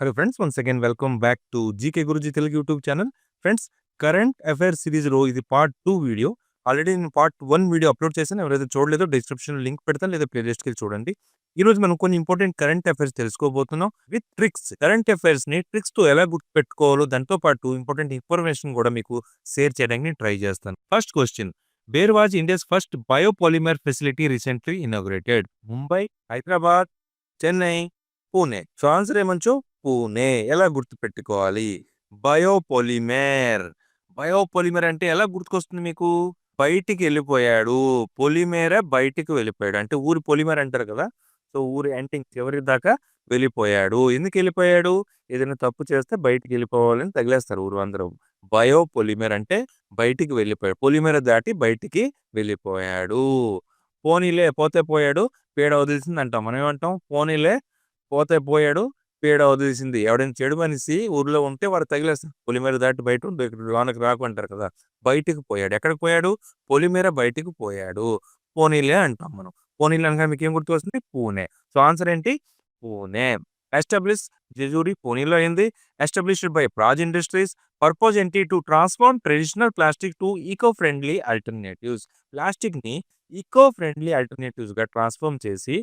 Hello friends once again welcome back to GK Guruji Telugu YouTube channel friends current affairs సిరీస్లో ఇది part two video already నేను part one video upload చేశాను. ఎవరైతే చూడలేదో description link పెడతాను లేదా ప్లేలిస్ట్కి వెళ్ళి చూడండి. ఈ రోజు మనం కొన్ని ఇంపార్టెంట్ కరెంట్ అఫైర్స్ తెలుసుకోబోతున్నాం విత్ ట్రిక్స్ కరెంట్ అఫైర్స్ని ట్రిక్స్తో ఎలా గుర్తుపెట్టుకోవాలో దాంతో పాటు ఇంపార్టెంట్ ఇన్ఫర్మేషన్ కూడా మీకు షేర్ చేయడానికి ట్రై చేస్తాను. First question where was India's first biopolymer facility recently inaugurated Mumbai Hyderabad Chennai Pune so answer ఏమంచో? Pune ఎలా గుర్తుపెట్టుకోవాలి? బయోపొలిమేర్. బయోపొలిమేర్ అంటే ఎలా గుర్తుకొస్తుంది మీకు? బయటికి వెళ్ళిపోయాడు. పొలిమేరే బయటికి వెళ్ళిపోయాడు. అంటే ఊరి పొలిమేర అంటారు కదా? సో ఊరి అంటే చివరి దాకా? వెళ్ళిపోయాడు. ఎందుకు వెళ్ళిపోయాడు? ఏదైనా తప్పు చేస్తే బయటికి వెళ్ళిపోవాలని తగిలేస్తారు ఊరు అందరూ. బయో పొలిమేర్ అంటే బయటికి వెళ్ళిపోయాడు. పొలిమేర దాటి బయటికి వెళ్ళిపోయాడు. పోనీలే పోతే పోయాడు. పేడ వదిలిసింది అంటాం మనం ఏమంటాం? పోనీలే పోతే పోయాడు. పేడ వదిలేసింది. ఎవడైనా చెడు మనిషి ఊర్లో ఉంటే వాడు తగిలేస్తారు పొలిమేర దాటి బయట ఉండు ఇక్కడ లోనకి రాకు అంటారు కదా! బయటికి పోయాడు. ఎక్కడికి పోయాడు? పొలిమేర బయటికి పోయాడు. పోనీలే అంటాం మనం. పోనీలే అనగా మీకు ఏం గుర్తు వస్తుంది పూణే. సో ఆన్సర్ ఏంటి? పూణే. ఎస్టాబ్లిష్ జెజూరి పూణేలో అయింది. Established by Praj industries. Purpose ఏంటి? To transform traditional plastic to eco friendly alternatives. ప్లాస్టిక్ని eco friendly ఆల్టర్నేటివ్స్గా ట్రాన్స్ఫార్మ్ చేసి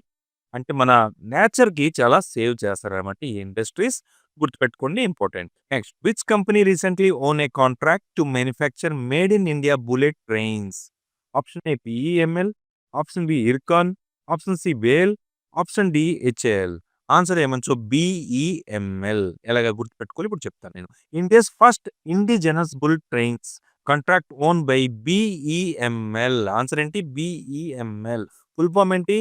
అంటే మన నేచర్కి చాలా సేవ్ చేస్తారు అనమాట ఈ ఇండస్ట్రీస్ గుర్తుపెట్టుకోండి important. Next which company recently won a contract to manufacture made in India bullet trains option A PEML option B Ircon option C Vel option D HAL answer ఏమంచో బిఈఎంఎల్ ఎలాగ గుర్తుపెట్టుకోవాలి? ఇప్పుడు చెప్తాను నేను. India's first indigenous bull trains contract won by BEML answer ఏంటి? BEML full form ఏంటి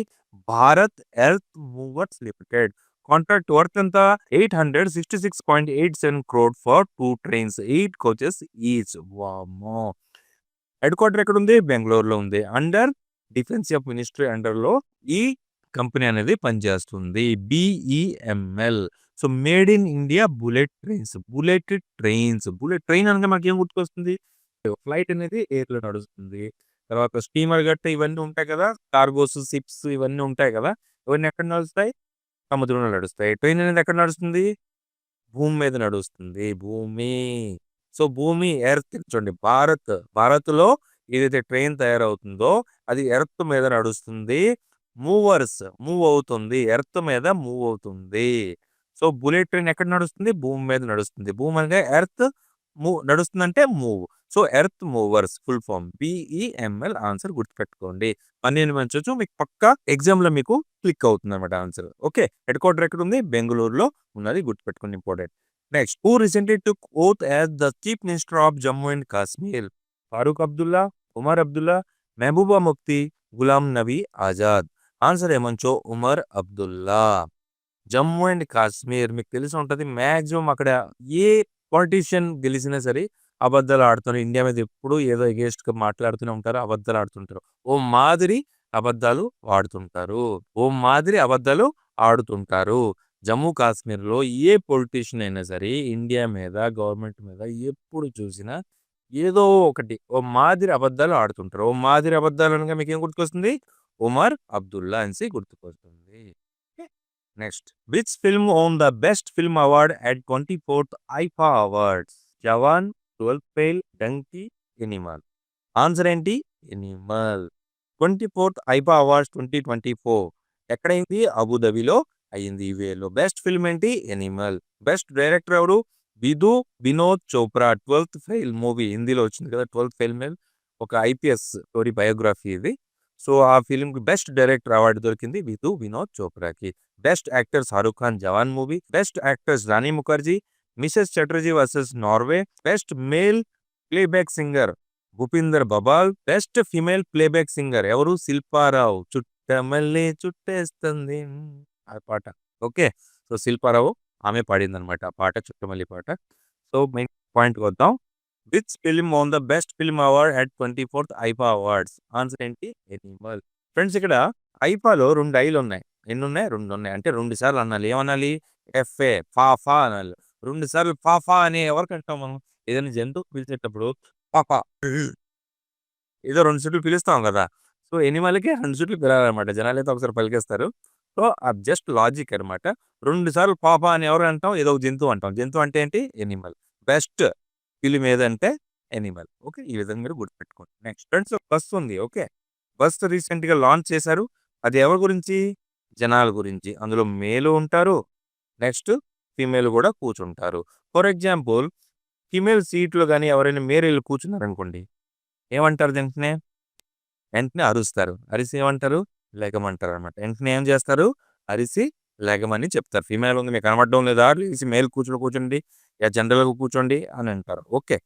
Bharat earth movers limited contract worth ఎంత? Eight hundred sixty six point eight seven crore for two trains eight coaches each వామో head quarter ఎక్కడ ఉంది. బెంగళూరులో ఉంది under defence of ministry అండర్లో ఈ కంపెనీ అనేది పనిచేస్తుంది. BEML so made in India bullet trains bullet trains bullet train అనగా మాకు ఏం గుర్తుకొస్తుంది? ఫ్లైట్ అనేది ఎయిర్లో నడుస్తుంది. తర్వాత స్టీమర్ గట్ట ఇవన్నీ ఉంటాయి కదా కార్గోస్ సిప్స్ ఇవన్నీ ఉంటాయి కదా ఇవన్నీ ఎక్కడ నడుస్తాయి? సముద్రంలో నడుస్తాయి. ట్రైన్ అనేది ఎక్కడ నడుస్తుంది? భూమి మీద నడుస్తుంది. భూమి. సో భూమి ఎర్త్ చూడండి భారత్. భారత్లో ఏదైతే ట్రైన్ తయారవుతుందో అది ఎర్త్ మీద నడుస్తుంది. మూవర్స్ మూవ్ అవుతుంది. ఎర్త్ మీద మూవ్ అవుతుంది. సో బుల్లెట్ ట్రైన్ ఎక్కడ నడుస్తుంది? భూమి మీద నడుస్తుంది. భూమి అనగా earth move నడుస్తుందంటే move. So earth movers full form BEML answer గుర్తుపెట్టుకోండి. పన్నెండు మంచొచ్చు మీకు పక్క ఎగ్జామ్లో మీకు క్లిక్ అవుతుంది అనమాట ఆన్సర్. ఓకే హెడ్ క్వార్టర్ ఎక్కడ ఉంది బెంగళూరులో ఉన్నది గుర్తుపెట్టుకోండి important. Next who recently took oath as the chief minister of Jammu and Kashmir? Farooq Abdullah Omar Abdullah Mehbooba Mufti Ghulam Nabi Azad? Answer ఏమంచో Omar Abdullah. Jammu and Kashmir మీకు తెలిసి ఉంటుంది మాక్సిమం అక్కడ ఏ పాలిటీషియన్ గెలిచినా సరే అబద్ధాలు ఆడుతున్నారు ఇండియా మీద ఎప్పుడు ఏదో ఎగేస్ట్గా మాట్లాడుతూనే ఉంటారు అబద్ధాలు ఆడుతుంటారు. ఓ మాదిరి అబద్ధాలు ఆడుతుంటారు. ఓ మాదిరి అబద్ధాలు ఆడుతుంటారు. జమ్మూ కాశ్మీర్లో ఏ పొలిటీషియన్ అయినా సరే ఇండియా మీద గవర్నమెంట్ మీద ఎప్పుడు చూసినా ఏదో ఒకటి ఓ మాదిరి అబద్ధాలు ఆడుతుంటారు. ఓ మాదిరి అబద్ధాలు అనగా మీకు ఏం గుర్తుకొస్తుంది? ఉమర్ అబ్దుల్లా అని గుర్తుకొస్తుంది. Next which film won the best film award at twenty fourth IIFA awards Jawan twelve fail Dunki animal answer ఏంటి? Animal twenty fourth IIFA awards twenty twenty four ఎక్కడైంది? అబుదాబిలో అయింది ఇవేలో బెస్ట్ ఫిల్మ్ ఏంటి? ఎనిమల్ బెస్ట్ డైరెక్టర్ ఎవరు? Vidhu Vinod Chopra twelfth fail movie హిందీలో వచ్చింది కదా. Twelfth fail male ఒక ఐపీఎస్ స్టోరీ బయోగ్రఫీ ఇది. సో ఆ ఫిల్మ్కి బెస్ట్ డైరెక్టర్ అవార్డు దొరికింది విధు వినోద్ చోప్రాకి బెస్ట్ యాక్టర్ షారూక్ ఖాన్ జవాన్ movie best actors Rani Mukherjee Mrs Chatterjee versus Norway best male playback singer Bhupinder బబాల్ best female playback singer ఎవరు? శిల్పారావు చుట్టమల్లి చుట్టేస్తుంది. ఆ పాట. ఓకే సో శిల్పారావు ఆమె పాడింది అనమాట ఆ పాట చుట్టమల్లి పాట. సో మెయిన్ పాయింట్ వద్దాం. Which film won the best film award at twenty fourth IIFA awards answer ఏంటి? ఎనిమల్ ఫ్రెండ్స్ ఇక్కడ ఐఫాలో రెండు ఐలు ఉన్నాయి. ఎన్ని ఉన్నాయి రెండు ఉన్నాయి అంటే రెండు సార్లు అనాలి ఏమనాలి ఎఫ్ఏ ఫాఫా అనాలి రెండు సార్లు ఫాఫా అని ఎవరికి అంటాం మనం ఏదైనా జంతువు పిలిచేటప్పుడు పాపా ఏదో రెండు సీట్లు పిలుస్తాం కదా సో ఎనిమల్కి రెండు సీట్లు పిలవాలన్నమాట జనాలు అయితే ఒకసారి పలికేస్తారు సో, అది జస్ట్ లాజిక్ అనమాట. రెండు సార్లు పాప అని ఎవరు అంటాం? ఏదో ఒక జంతువు అంటాం. జంతువు అంటే ఏంటి? ఎనిమల్. బెస్ట్ ఫిలిం ఏదంటే ఎనిమల్. ఓకే. ఈ విధంగా మీరు గుర్తుపెట్టుకోండి. నెక్స్ట్ ఫ్రెండ్స్ బస్ ఉంది. ఓకే. బస్ రీసెంట్‌గా లాంచ్ చేశారు. అది ఎవరి గురించి? జనాల గురించి. అందులో మేలు ఉంటారు. నెక్స్ట్ ఫీమేల్ కూడా కూర్చుంటారు. ఫర్ ఎగ్జాంపుల్ ఫీమేల్ సీట్‌లో కానీ ఎవరైనా మేరీలు కూర్చున్నారనుకోండి. ఏమంటారు వెంటనే? వెంటనే అరుస్తారు. అరిసి ఏమంటారు? లెగమంటారనమాట. వెంటనే ఏం చేస్తారు? అరిసి లెగమని చెప్తారు. ఫీమేల్ ఉంది మీకు కనబడడం లేదా? లేసి మేల్ కూర్చుని కూర్చోండి. యా జనరల్‌గా కూర్చోండి అని అంటారు. ఓకే.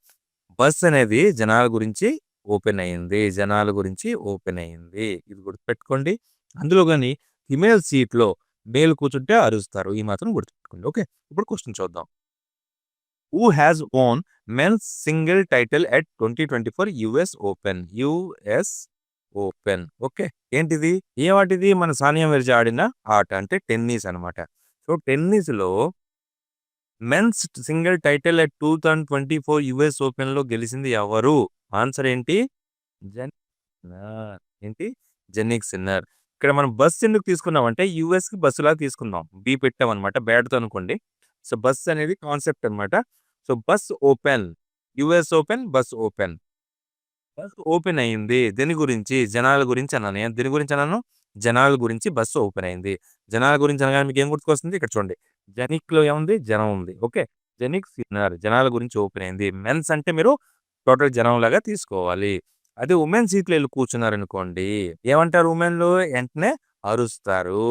బస్ అనేది జనాల గురించి ఓపెన్ అయింది. జనాల గురించి ఓపెన్ అయింది. ఇది గుర్తుపెట్టుకోండి. అందులో కానీ ఫిమేల్ సీట్‌లో మేల్ కూర్చుంటే అరుస్తారు. ఈ మాత్రం గుర్తుపెట్టుకోండి. ఓకే. ఇప్పుడు క్వశ్చన్ చూద్దాం. Who has won men's single title at 2024 US open. US open. Okay. ఏంటిది? ఏ మన సానియా మిర్జా ఆడిన ఆట. అంటే టెన్నిస్ అనమాట. So, టెన్నిస్‌లో men's single title at 2024 US ఓపెన్‌లో గెలిచింది ఎవరు? ఆన్సర్ ఏంటి? జెన్ ఏంటి? Jannik Sinner. ఇక్కడ మనం బస్ ఎందుకు తీసుకున్నామంటే యూఎస్‌కి బస్సులాగా తీసుకున్నాం. బి పెట్టామనమాట. బ్యాట్‌తో అనుకోండి. సో, బస్ అనేది కాన్సెప్ట్ అనమాట. So, bus open. US open, bus open. Bus open అయింది. దీని గురించి? జనాల గురించి అన్నాను. దీని గురించి అన్నాను? జనాల గురించి బస్సు ఓపెన్ అయింది. జనాల గురించి అనగానే ఏం గుర్తుకొస్తుంది? ఇక్కడ చూడండి. జెనిక్‌లో ఏముంది? జనం ఉంది. ఓకే. జెనిక్ జనాల గురించి ఓపెన్ అయింది. మెన్స్ అంటే మీరు టోటల్ జనం లాగా తీసుకోవాలి. అదే ఉమెన్ సీట్‌లో వెళ్ళి కూర్చున్నారనుకోండి. ఏమంటారు ఉమెన్లు వెంటనే అరుస్తారు.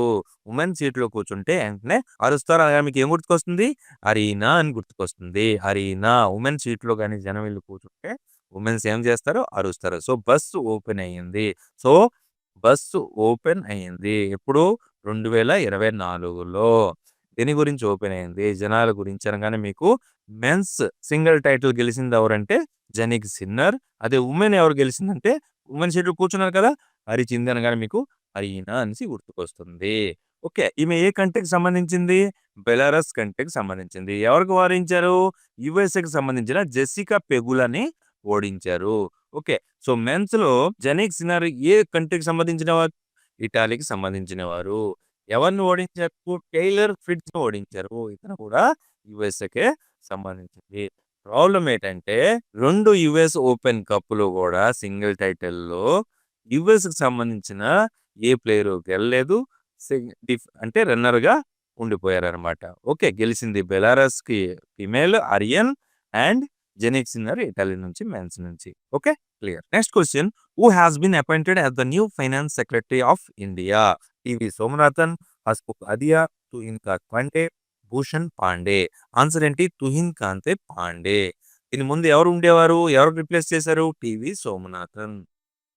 ఉమెన్ సీట్‌లో కూర్చుంటే వెంటనే అరుస్తారు అనగానే మీకు ఏం గుర్తుకొస్తుంది? అరీనా అని గుర్తుకొస్తుంది. అరీనా. ఉమెన్ సీట్‌లో కానీ జనం వెళ్ళి కూర్చుంటే ఉమెన్స్ ఏం చేస్తారు? అరుస్తారు. సో, బస్సు ఓపెన్ అయింది. సో, బస్సు ఓపెన్ అయింది. ఎప్పుడు? 2024లో. దేని గురించి ఓపెన్ అయింది? జనాల గురించి అనగానే మీకు మెన్స్ సింగిల్ టైటిల్ గెలిచింది ఎవరంటే జెనిక్ సిన్నర్. అదే ఉమెన్ ఎవరు గెలిచిందంటే ఉమెన్ షెడ్యూల్ కూర్చున్నారు కదా! అరిచింది అనగానే మీకు అరీనా అనేసి గుర్తుకొస్తుంది. ఓకే. ఈమె ఏ కంట్రీకి సంబంధించింది? బెలారస్ కంట్రీకి సంబంధించింది. ఎవరికి వారించారు? యుఎస్ఏకి సంబంధించిన జెసికా పెగులని ఓడించారు. ఓకే. సో, మెన్స్లో జెనిక్ సిన్నర్ ఏ కంట్రీకి సంబంధించిన వారు? ఇటాలీకి సంబంధించిన వారు. ఎవరిని ఓడించారు? టైలర్ ఫిట్స్ ఓడించారు. ఇతను కూడా యుఎస్ఏకే సంబంధించింది. ప్రాబ్లమ్ ఏంటంటే రెండు యూఎస్ ఓపెన్ కప్‌లు కూడా సింగిల్ టైటిల్‌లో యుఎస్కి సంబంధించిన ఏ ప్లేయరు గెలలేదు. డిఫ్ అంటే రన్నర్‌గా ఉండిపోయారనమాట. ఓకే. గెలిచింది బెలారస్‌కి female Aryna and Jannik Sinner Italy నుంచి మెన్స్ నుంచి. Okay. Clear. Next question who has been appointed as the new finance secretary of India? TV Somanathan, Hasmukh Adhia, to ఇన్కా Pandey, Bhushan Pandey. Answer ఏంటి? తుహిన్ కాంతే పాండే. దీని ముందు ఎవరు ఉండేవారు? ఎవరు రిప్లేస్ చేశారు? టీవీ సోమనాథన్.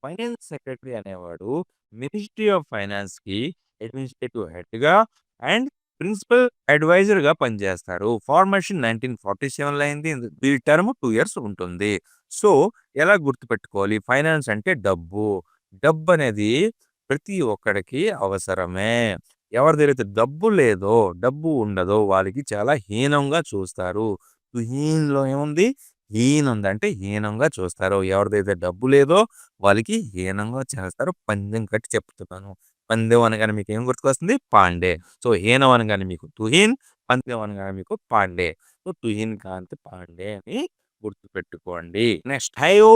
ఫైనాన్స్ సెక్రటరీ అనేవాడు మినిస్ట్రీ ఆఫ్ ఫైనాన్స్కి అడ్మినిస్ట్రేటివ్ హెడ్గా అండ్ ప్రిన్సిపల్ అడ్వైజర్గా పనిచేస్తారు. ఫార్మేషన్ 1947లో అయింది. వీరి టర్మ్ టూ ఇయర్స్ ఉంటుంది. సో, ఎలా గుర్తుపెట్టుకోవాలి? ఫైనాన్స్ అంటే డబ్బు. డబ్బు అనేది ప్రతి ఒక్కడికి అవసరమే. ఎవరిదైతే డబ్బు లేదో, డబ్బు ఉండదో వాళ్ళకి చాలా హీనంగా చూస్తారు. తుహీన్‌లో ఏముంది? హీన్ ఉంది. అంటే హీనంగా చూస్తారు. ఎవరిదైతే డబ్బు లేదో వాళ్ళకి హీనంగా చేస్తారు. పందెం కట్టి చెప్తున్నాను. పందెం అనగానే మీకు ఏం గుర్తుకొస్తుంది? పాండే. సో, హీనం అనగానే మీకు తుహీన్ పందెం అనగానే మీకు పాండే. సో, తుహీన్ కాంత్ పాండే అని గుర్తుపెట్టుకోండి. Next Hayao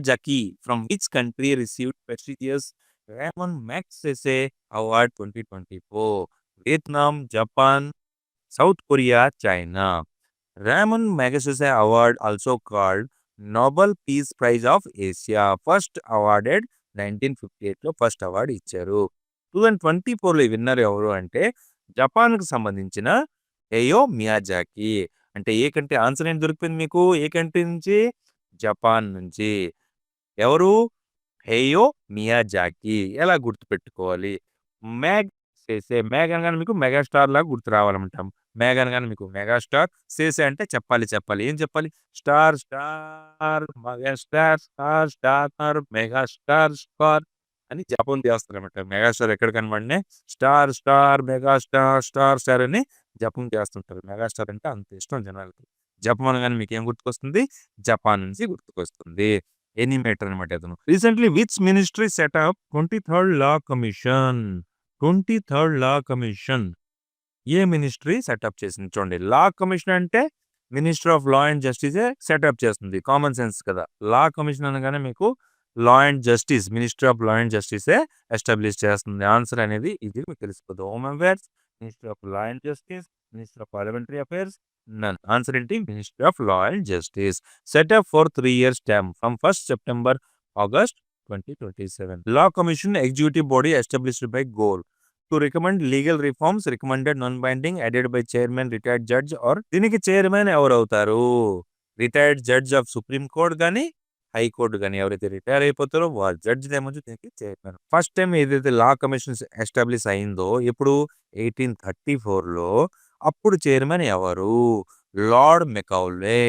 Zaki from which country received prestigious Ramon Magsaysay award 2024? Vietnam, Japan, South Korea, China. Ramon Magsaysay award also called Nobel peace prize of Asia first awarded 1958లో first award ఇచ్చారు. 2024లో winner ఎవరు అంటే జపాన్కు సంబంధించిన ఏయో Miyazaki. అంటే ఏ country answer ఏంటి దొరికిపోయింది మీకు? ఏ కంట్రీ నుంచి? జపాన్ నుంచి. ఎవరు? Hayao Miyazaki. ఎలా గుర్తుపెట్టుకోవాలి? మ్యాగ్ సేసే మ్యాగ్ అనగానే మీకు మెగాస్టార్ లాగా గుర్తు రావాలన్నమాట. మ్యాగ్ అనగానే మీకు మెగాస్టార్. సేసే అంటే చెప్పాలి చెప్పాలి. ఏం చెప్పాలి? Star star megastar star star megastar star అని జపం చేస్తారన్నమాట. మెగాస్టార్ ఎక్కడ కనబడినే star star megastar star star అని జపం చేస్తుంటారు. మెగాస్టార్ అంటే అంత ఇష్టం జనాలకి. జపం అనగానే మీకేం గుర్తుకొస్తుంది? జపాన్ నుంచి గుర్తుకొస్తుంది. ఎనిమేటర్ అనమాట అతను. Recently which ministry setup twenty third law commission? Twenty third law commission A ministry setup చేసింది చూడండి. లా కమిషన్ అంటే మినిస్టర్ ఆఫ్ లా అండ్ జస్టిసే సెటప్ చేస్తుంది. కామన్ సెన్స్ కదా. లా కమిషన్ అనగానే మీకు law and justice minister of law and జస్టిసే establish చేస్తుంది. Answer అనేది ఇది మీకు తెలిసిపోతుంది home affairs minister of law and justice minister of parliamentary affairs none answer ఏంటి minister of law and justice setup for three years time from first September August twenty twenty seven law commission executive body established by goal to recommend legal reforms recommended non binding headed by chairman retired judge or దీనికి chairman ఎవరు అవుతారు? Retired judge of supreme court కానీ high court కానీ ఎవరైతే retire అయిపోతారో వాళ్ళ judge ఏమో దీనికి chairman first time ఏదైతే లా కమిషన్ ఎస్టాబ్లిష్ అయిందో ఇప్పుడు ఎయిటీన్ థర్టీ ఫోర్లో అప్పుడు చైర్మన్ ఎవరు? Lord Macaulay.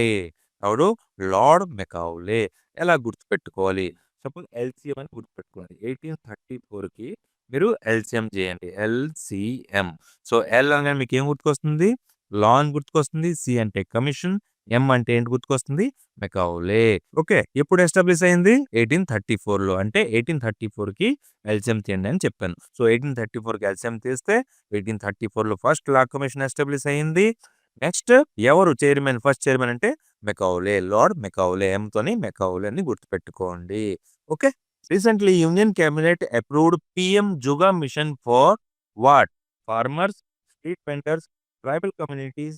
ఎవడు లార్డ్ మెకౌలే. ఎలా గుర్తుపెట్టుకోవాలి? సపోజ్ ఎల్సిఎం అని గుర్తుపెట్టుకోండి. ఎయిటీన్ థర్టీ ఫోర్కి మీరు ఎల్సిఎం చేయండి. ఎల్సిఎం. సో ఎల్ అనగానే మీకు ఏం గుర్తుకొస్తుంది? లా అని గుర్తుకొస్తుంది. సి అంటే కమిషన్. ఎం అంటే ఏంటి గుర్తుకొస్తుంది? మెకావులే. ఓకే ఎప్పుడు ఎస్టాబ్లిష్ అయింది? ఎయిటీన్ థర్టీ ఫోర్లో. అంటే ఎయిటీన్ థర్టీ కి ఎల్సిఎం తీయండి అని చెప్పాను. సో ఎయిటీన్ థర్టీ కి ఎల్సిఎం తీస్తే ఎయిటీన్ థర్టీ ఫోర్లో ఫస్ట్ లా కమిషన్ ఎస్టాబ్లిష్ అయింది. నెక్స్ట్ ఎవరు చైర్మన్? ఫస్ట్ చైర్మన్ అంటే మెకావులే. Lord Macaulay. ఎం తోని అని గుర్తుపెట్టుకోండి. Okay recently union cabinet approved PM JUGA mission for what? Farmers street painters tribal communities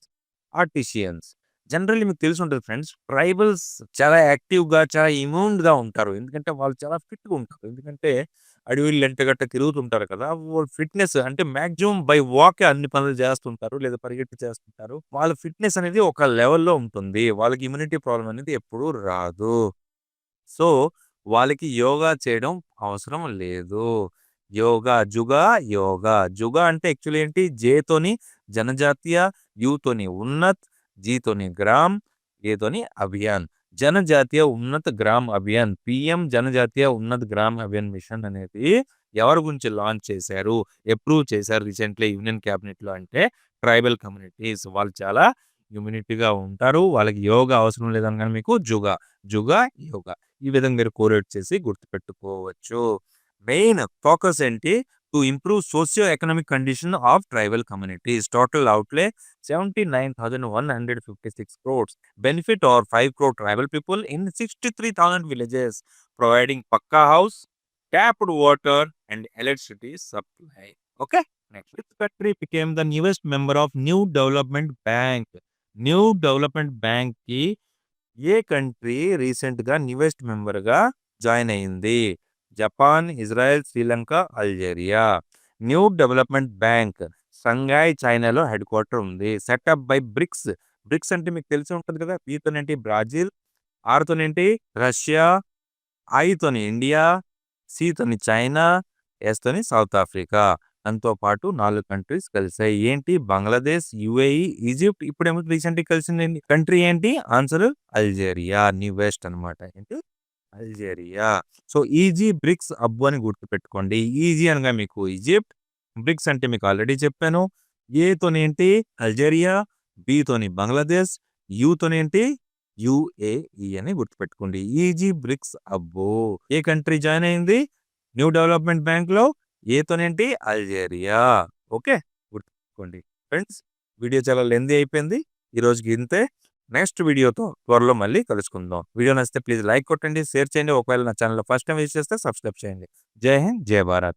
artisans. Generally మీకు తెలిసి ఉంటుంది ఫ్రెండ్స్ ట్రైబల్స్ చాలా యాక్టివ్గా చాలా ఇమ్యూన్గా ఉంటారు. ఎందుకంటే వాళ్ళు చాలా ఫిట్గా ఉంటారు. ఎందుకంటే అడవిలు గట్ట తిరుగుతుంటారు కదా వాళ్ళు ఫిట్నెస్ అంటే మాక్సిమం బై వాక్ అన్ని పనులు చేస్తుంటారు లేదా పరిగెట్టి చేస్తుంటారు. వాళ్ళ ఫిట్నెస్ అనేది ఒక లెవెల్లో ఉంటుంది. వాళ్ళకి ఇమ్యూనిటీ ప్రాబ్లం అనేది ఎప్పుడూ రాదు. సో వాళ్ళకి యోగా చేయడం అవసరం లేదు. యోగా జుగా యోగా జుగా అంటే యాక్చువల్లీ ఏంటి? జేతోని జనజాతీయ యూతోని ఉన్నత్ జీతోని గ్రామ్ ఏతోని అభియాన్. జనజాతీయ ఉన్నత గ్రామ్ అభియాన్. పిఎం జనజాతీయ ఉన్నత గ్రామ్ అభియాన్ మిషన్ అనేది ఎవరి గురించి లాంచ్ చేశారు? అప్రూవ్ చేశారు రీసెంట్లీ యూనియన్ క్యాబినెట్లో అంటే ట్రైబల్ కమ్యూనిటీస్. వాళ్ళు చాలా ఇమ్యూనిటీగా ఉంటారు. వాళ్ళకి యోగా అవసరం లేదనగా మీకు జుగా జుగా యోగా ఈ విధంగా మీరు కోరేట్ చేసి గుర్తుపెట్టుకోవచ్చు. మెయిన్ ఫోకస్ ఏంటి? to improve socio economic condition of tribal communities total outlay seventy nine thousand one hundred fifty six crores benefit are five crore tribal people in sixty three thousand villages providing pucca house tapped water and electricity supply okay next which country became the newest member of new development bank new development bank కి ఏ country recent గా newest member గా join అయింది Japan Israel Sri Lanka Algeria. New development bank Shanghai చైనాలో head quarter ఉంది. Setup by BRICS. Bricks అంటే మీకు తెలిసి ఉంటుంది కదా? బీతోనేంటి బ్రాజిల్. ఆర్తోనేంటి రష్యా. ఐతోని ఇండియా. సితోని చైనా. ఎస్తోని సౌత్ ఆఫ్రికా. దాంతో పాటు నాలుగు కంట్రీస్ కలిసాయి. ఏంటి? Bangladesh UAE Egypt. ఇప్పుడేమో రీసెంట్ కలిసింది కంట్రీ ఏంటి? Answer Algeria. న్యూ వెస్ట్ అనమాట ఏంటి? అల్జేరియా. సో ఈజీ బ్రిక్స్ అబ్బు అని గుర్తుపెట్టుకోండి. ఈజీ అనగా మీకు ఈజిప్ట్ బ్రిక్స్ అంటే మీకు ఆల్రెడీ చెప్పాను. ఏతోనేంటి అల్జేరియా బితోని బంగ్లాదేశ్ యూతోనేంటి యుఏఈ అని గుర్తుపెట్టుకోండి. ఈజీ బ్రిక్స్ అబ్బో. ఏ కంట్రీ జాయిన్ అయింది? న్యూ డెవలప్మెంట్ బ్యాంక్లో ఏతోనేంటి అల్జేరియా. ఓకే? గుర్తుపెట్టుకోండి. ఫ్రెండ్స్ వీడియో చాలా లెంది అయిపోయింది. ఈ రోజుకి ఇంతే. నెక్స్ట్ వీడియోతో త్వరలో మళ్ళీ కలుసుకుందాం. వీడియో నచ్చితే ప్లీజ్ లైక్ కొట్టండి షేర్ చేయండి. ఒకవేళ నా ఛానల్ ఫస్ట్ టైం విజిట్ చేస్తే సబ్స్క్రైబ్ చేయండి. జై హింద్ జై భారత్.